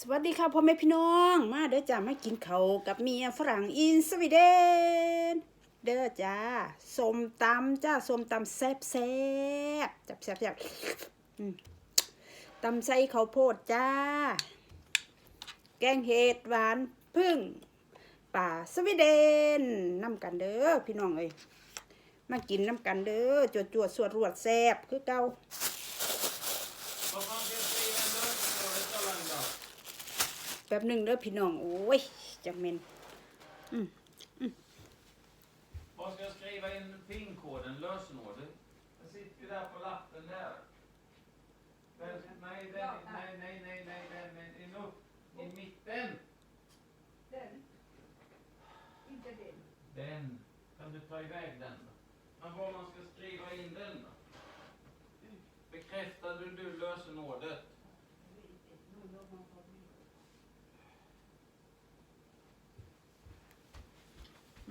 สวัสดีค่ะพ่อแม่พี่น้อง มาเด้อจ้ามากินเขากับเมียฝรั่งอินสวีเดน เด้อจ้าส้มตำจ้าส้มตำแซ่บแซ่บจับแซ่บแซ่บอืมตำใส่ข้าวโพดจ้า แกงเห็ดหวานพึ่งป่าสวีเดนน้ำกันเด้อพี่น้องเอ้ยมากินน้ำกันเด้อจวดจวดสวดรวดแซ่บคือเก่า แป๊บหนึ่งเด้อพี่น้อง โอ้ยจังเมน Vad ska jag skriva in PIN-koden, lösenordet? Den sitter ju där på lappen där. Den, nej, den, nej, nej, nej, nej, den är in upp i mitten. Den. Inte den. Den. Kan du ta iväg den då? Men var man ska skriva in den då? Bekräftade du lösenordet?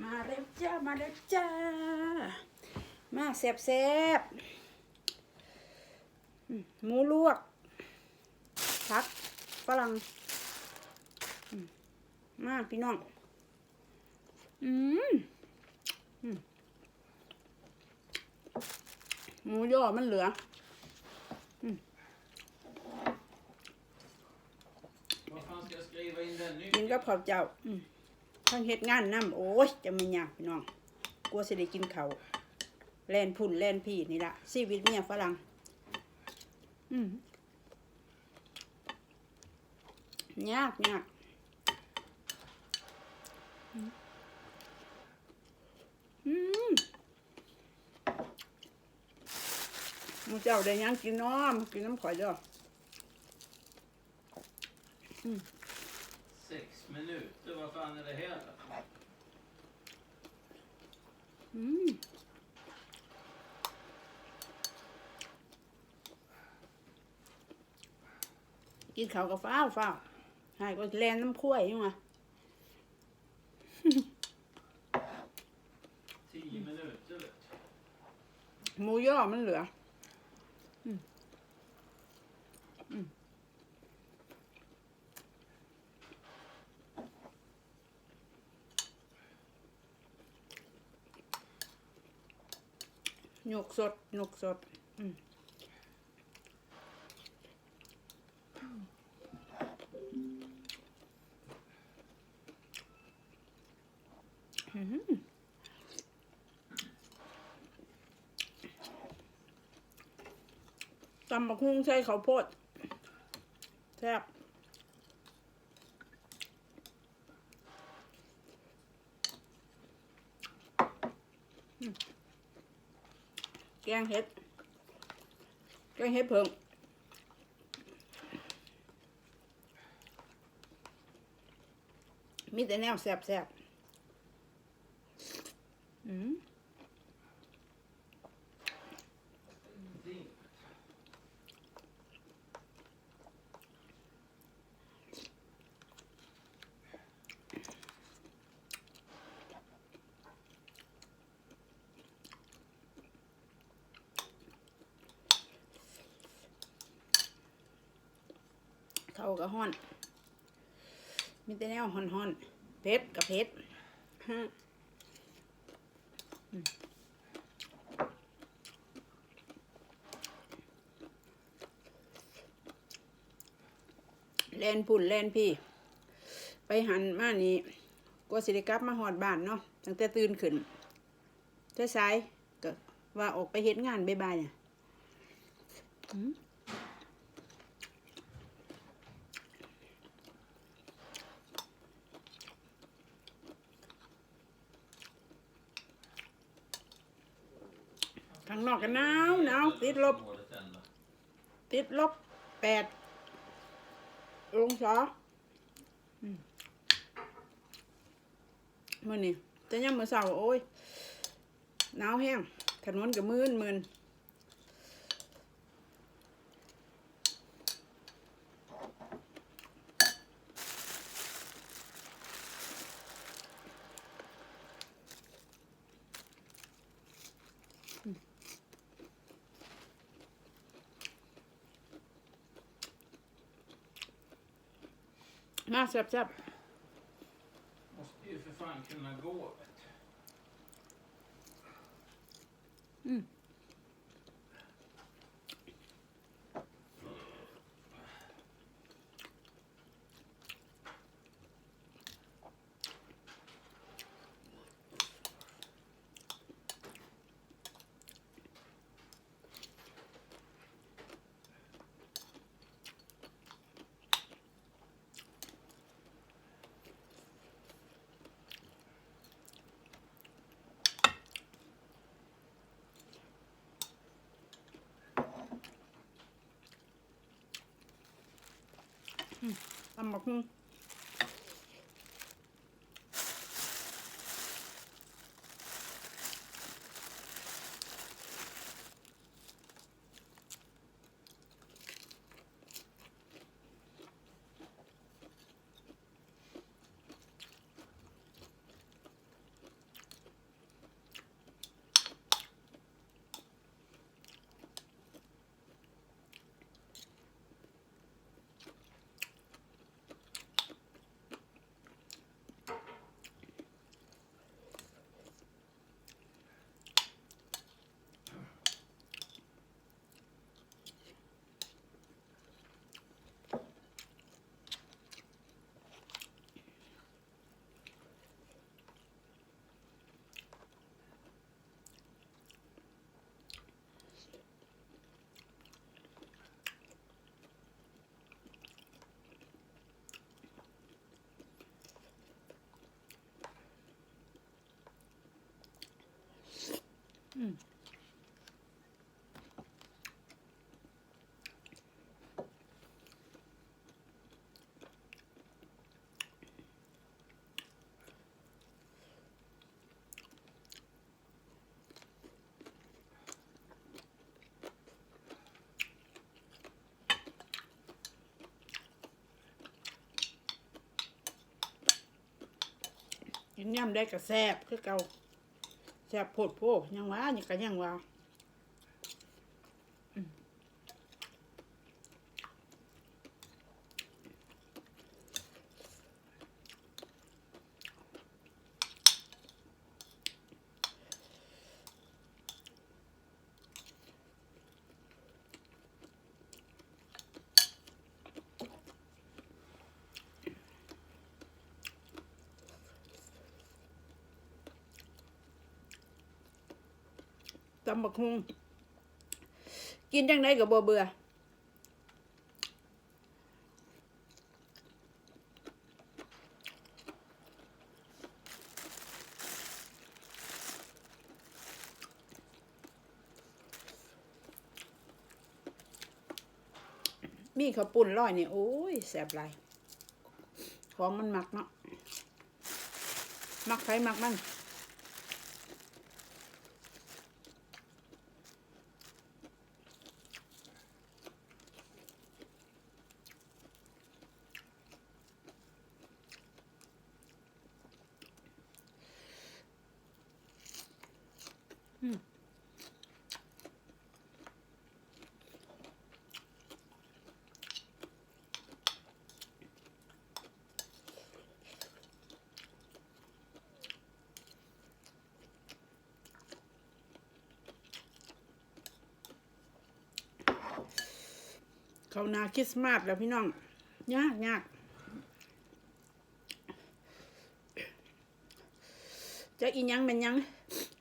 มาเร็วจ้า มาเร็วจ้า มาแซ่บแซ่บๆอืมหมูลวกผักฝรั่งอืมมาพี่น้องอืมอืมหมูย่อมันเหลือ Vad fan ska jag skriva in den กินกับ nyckeln? ข้าวเจ้า อืม ทั้งเฮ็ดงานน้ำโอ้ยจะไม่ยากพี่น้องกลัวสิได้กินเขาแลนพุ่นแลนพี่นี่ละชีวิตเมียฝรั่งอืมยากยากอืมมูเจ้าได้ยังกินน้อมกินน้ำข่อยเด้อ Sex minuter, vad fan är det här då? อืม กินข้าวกับฟ้าวฟ้าวให้ก็แลนน้ำข้วยยังไง Tio minuter vet du. หมูย่อมันเหลืออื หนกสดหนกสดอืมอืมตำบักฮุ่งใส่ข้าวโพดแซ่บ แกงเห็ด แกงเห็ดเพิ่มมีแต่แนวแซ่บๆ เขากับห้อน มีแต่แนวห่อนห่อนเผ็ดกับเผ็ดฮะแลนพุ่นแลนพี่ ไปหันมานี่กว่าสิได้กลับมาหอดบ้านเนาะตั้งแต่ตื่นขึ้นเช้าสายก็ว่าออกไปเฮ็ดงานบ๊ายบายเนี่ยอืม ข้าง นอกก็หนาวหนาวติดลบ ติดลบแปดองศาอืมมื่อนี่จะยังมือเสาโอ้ยหนาวแห้งถนนกับมืนมืน มาแซ่บ Måste ju för fan kunna gå. ทำบักหุ่ กินยำได้ก็แซบคือเก่า ซ่บโพดโพยังว่านี่ก็ยังว่า ตำบักฮุงกินจังไดก็บ่เบื่อมีข้าวปุ้นร้อยนี่โอ้ยแซ่บหลของมันหมักเนาะหมักไผมักมัน เขานาคริสต์มาสแล้วพี่น้องยากยากจะอีหยังเป็นยัง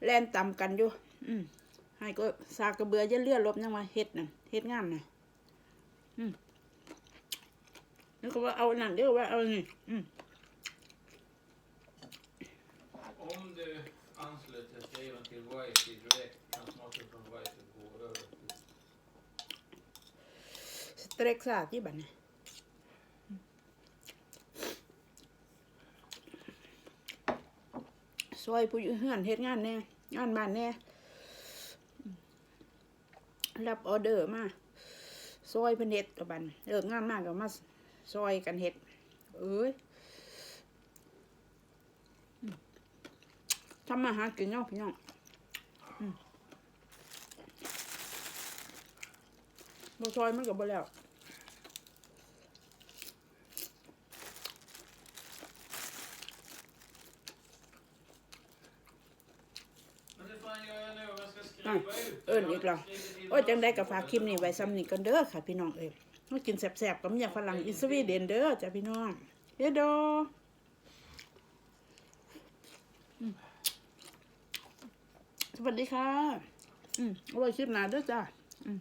แลนต่ำกันอยู่ อืมให้ก็สากกระเบือจะเลื่อนลบยังมาเฮ็ดน่ะเฮ็ดงามน่ะอืมนี่ก็ว่าเอานั่นเดี๋ยวว่าเอานี่อืม Om du ansluter skriven till Wifi เต็กซาที่บัดนี้ซอยผู้อยู่เฮือนเฮ็ดงานแน่งานบ้านแน่รับออเดอร์มาซอยเพิ่นเฮ็ดกับบันเลิกงานมากก็มาซอยกันเฮ็ดเอ้ยทำมาหากินเนาะพี่น้องบ่ซอยมันก็บ่แล้ว fan gör jag nu om jag ska skriva Nej, ut? ön Jag har gick lång. skrivit i โอ้ยจังได้กับฝากคลิปนี้ไว้ซ้ำนี่กันเด้อค่ะพี่น้องเอ้ยมากินแซ่บๆกับเมียฝรั่งอินสวีเดนเด้อจ้ะพี่น้องเฮ้ดโดอืมสวัสดีค่ะ อืมอร่อยคลิปหนาเด้อจ้ะ อืม